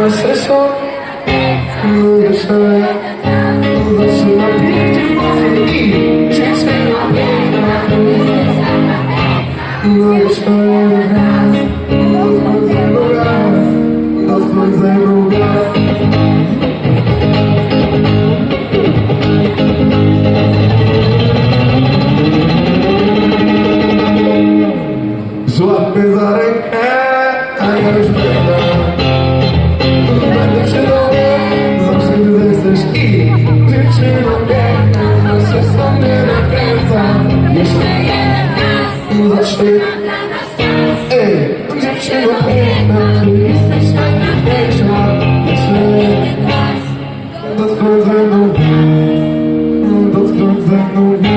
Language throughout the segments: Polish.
Você só não ia saber Você não tem que te envolver Te esperar Złap mnie za rękę A ja już będę. Będę przy tobie Zawsze gdy zechcesz i Dziewczyno piękna Nasze są mnie nakręca. Jeszcze jeden raz, nas czas Ej, dziewczyno piękna Ty jesteś piękna Jeszcze Jeden raz, Dotknąć ze mną Dotknąć ze mną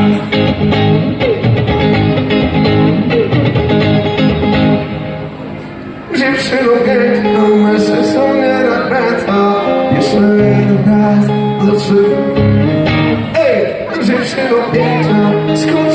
Dziewczyno piękna Myślę sobie nakręca Jeszcze jeden raz Zatrzymaj Ej, dziewczyno piękna Skąd